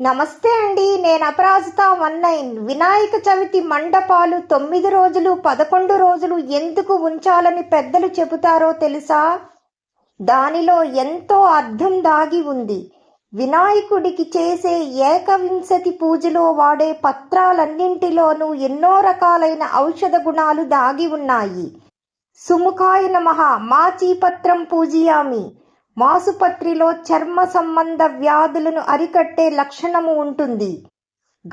నమస్తే అండి నేను అపరాజిత వన్ నైన్ వినాయక చవితి మండపాలు తొమ్మిది రోజులు పదకొండు రోజులు ఎందుకు ఉంచాలని పెద్దలు చెబుతారో తెలుసా? దానిలో ఎంతో అర్థం దాగి ఉంది. వినాయకుడికి చేసే ఏకవింశతి పూజలో వాడే పత్రాలన్నింటిలోనూ ఎన్నో రకాలైన ఔషధ గుణాలు దాగి ఉన్నాయి. సుముఖాయ నమః మాచీపత్రం పూజయామి. మాసుపత్రిలో చర్మ సంబంధ వ్యాధులను అరికట్టే లక్షణము ఉంటుంది.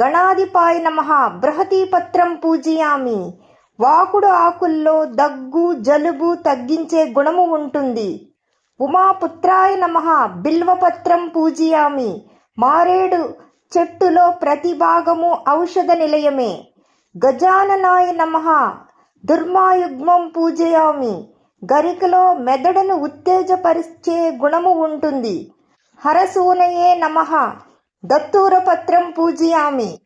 గణాధిపాయ నమః. బృహతీపత్రం పూజయామి. వాకుడు ఆకుల్లో దగ్గు జలుబు తగ్గించే గుణము ఉంటుంది. ఉమాపుత్రాయ నమః. బిల్వపత్రం పూజయామి. మారేడు చెట్టులో ప్రతి భాగము ఔషధ నిలయమే. గజాననాయ నమః. దుర్మాయుగ్మం పూజయామి. గరికలో మెదడును ఉత్తేజపరిచే గుణము ఉంటుంది. హరసూనయే నమః. దత్తూరపత్రం పూజయామి.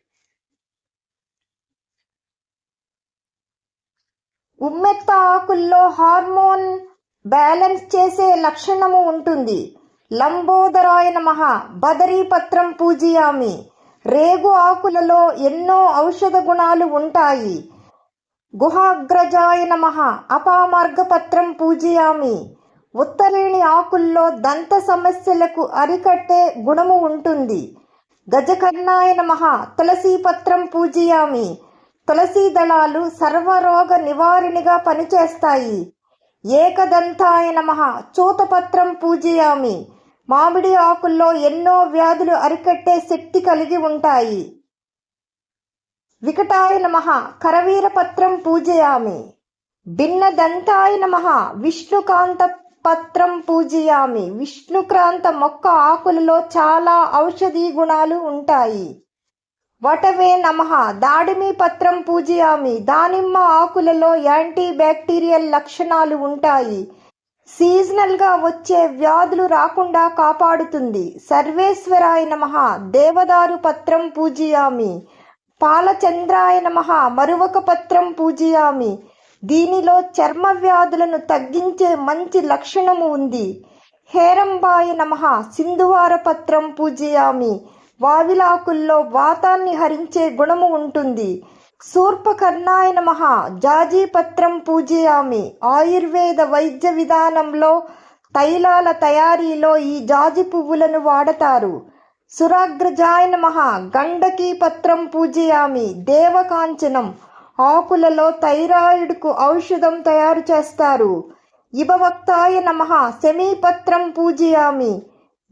ఉమ్మెత్త ఆకుల్లో హార్మోన్ బ్యాలెన్స్ చేసే లక్షణము ఉంటుంది. లంబోదరాయ నమః. బదరీపత్రం పూజయామి. రేగు ఆకులలో ఎన్నో ఔషధ గుణాలు ఉంటాయి. గుహాగ్రజాయ నమః. అపామార్గపత్రం పూజయామి. ఉత్తరేణి ఆకుల్లో దంత సమస్యలకు అరికట్టే గుణము ఉంటుంది. గజకర్ణాయ నమ. తులసీ పత్రం పూజయామి. తులసీ దళాలు సర్వరోగ నివారిణిగా పనిచేస్తాయి. ఏకదంతాయ నమః. చూతపత్రం పూజయామి. మామిడి ఆకుల్లో ఎన్నో వ్యాధులు అరికట్టే శక్తి కలిగి ఉంటాయి. వికటాయ నమ కరవీరపత్రం పూజయామి. భిన్నదంతాయ నమ విష్ణుకాంత పత్రం పూజయామి. విష్ణుక్రాంత మొక్క ఆకులలో చాలా ఔషధీ గుణాలు ఉంటాయి. వటవే నమః దాడిమి పత్రం పూజయామి. దానిమ్మ ఆకులలో యాంటీ బ్యాక్టీరియల్ లక్షణాలు ఉంటాయి. సీజనల్గా వచ్చే వ్యాధులు రాకుండా కాపాడుతుంది. సర్వేశ్వరాయ నమః దేవదారు పత్రం పూజయామి. పాలచంద్రాయ నమః. మరువక పత్రం పూజయామి. దీనిలో చర్మ వ్యాధులను తగ్గించే మంచి లక్షణము ఉంది. హేరంబాయ నమః. సింధువార పత్రం పూజయామి. వావిలాకుల్లో వాతాన్ని హరించే గుణము ఉంటుంది. శూర్పకర్ణాయ నమః. జాజీ పత్రం పూజయామి. ఆయుర్వేద వైద్య విధానంలో తైలాల తయారీలో ఈ జాజి పువ్వులను వాడతారు. సురాగ్రజాయ మహా గండకీ పత్రం పూజయామి. దేవకాంచనం. ఆకులలో థైరాయిడ్కు ఔషధం తయారు చేస్తారు. ఇభవక్తాయ నమః. సెమీపత్రం పూజయామి.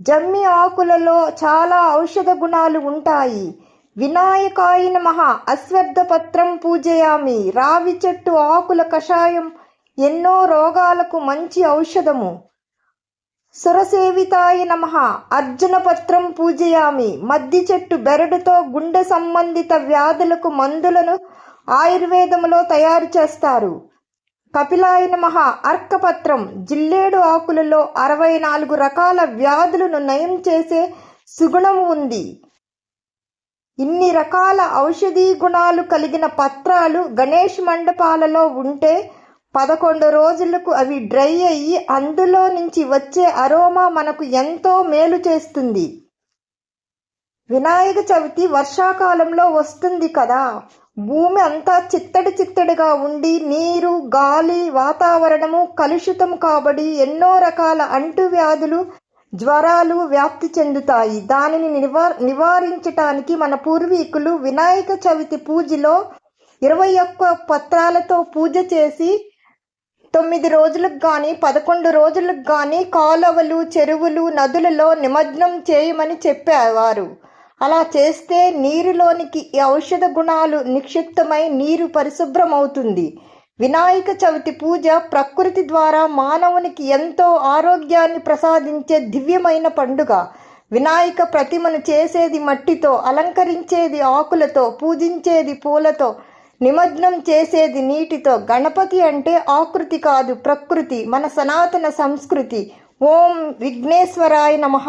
జమ్మి ఆకులలో చాలా ఔషధ గుణాలు ఉంటాయి. వినాయకాయ నమః. అశ్వత్థ పత్రం పూజయామి. రావి చెట్టు ఆకుల కషాయం ఎన్నో రోగాలకు మంచి ఔషధము. సురసేవితాయ నమః. అర్జున పత్రం పూజయామి. మద్ది చెట్టు బెరడుతో గుండె సంబంధిత వ్యాధులకు మందులను ఆయుర్వేదములో తయారు చేస్తారు. కపిలాయ నమః. అర్కపత్రం. జిల్లేడు ఆకులలో అరవై నాలుగు రకాల వ్యాధులను నయం చేసే సుగుణము ఉంది. ఇన్ని రకాల ఔషధీ గుణాలు కలిగిన పత్రాలు గణేష్ మండపాలలో ఉంటే పదకొండు రోజులకు అవి డ్రై అయ్యి అందులో నుంచి వచ్చే అరోమా మనకు ఎంతో మేలు చేస్తుంది. వినాయక చవితి వర్షాకాలంలో వస్తుంది కదా. భూమి అంతా చిత్తడి చిత్తడిగా ఉండి నీరు గాలి వాతావరణము కలుషితం కాబడి ఎన్నో రకాల అంటువ్యాధులు జ్వరాలు వ్యాప్తి చెందుతాయి. దానిని నివార నివారించటానికి మన పూర్వీకులు వినాయక చవితి పూజలో ఇరవై ఒక్క పత్రాలతో పూజ చేసి తొమ్మిది రోజులకు కానీ పదకొండు రోజులకు కానీ కాలువలు చెరువులు నదులలో నిమజ్నం చేయమని చెప్పేవారు. అలా చేస్తే నీరులోనికి ఈ ఔషధ గుణాలు నిక్షిప్తమై నీరు పరిశుభ్రమవుతుంది. వినాయక చవితి పూజ ప్రకృతి ద్వారా మానవునికి ఎంతో ఆరోగ్యాన్ని ప్రసాదించే దివ్యమైన పండుగ. వినాయక ప్రతిమను చేసేది మట్టితో అలంకరించేది ఆకులతో పూజించేది పూలతో నిమజ్నం చేసేది నీటితో. గణపతి అంటే ఆకృతి కాదు ప్రకృతి మన సనాతన సంస్కృతి. ఓం విఘ్నేశ్వరాయ నమః.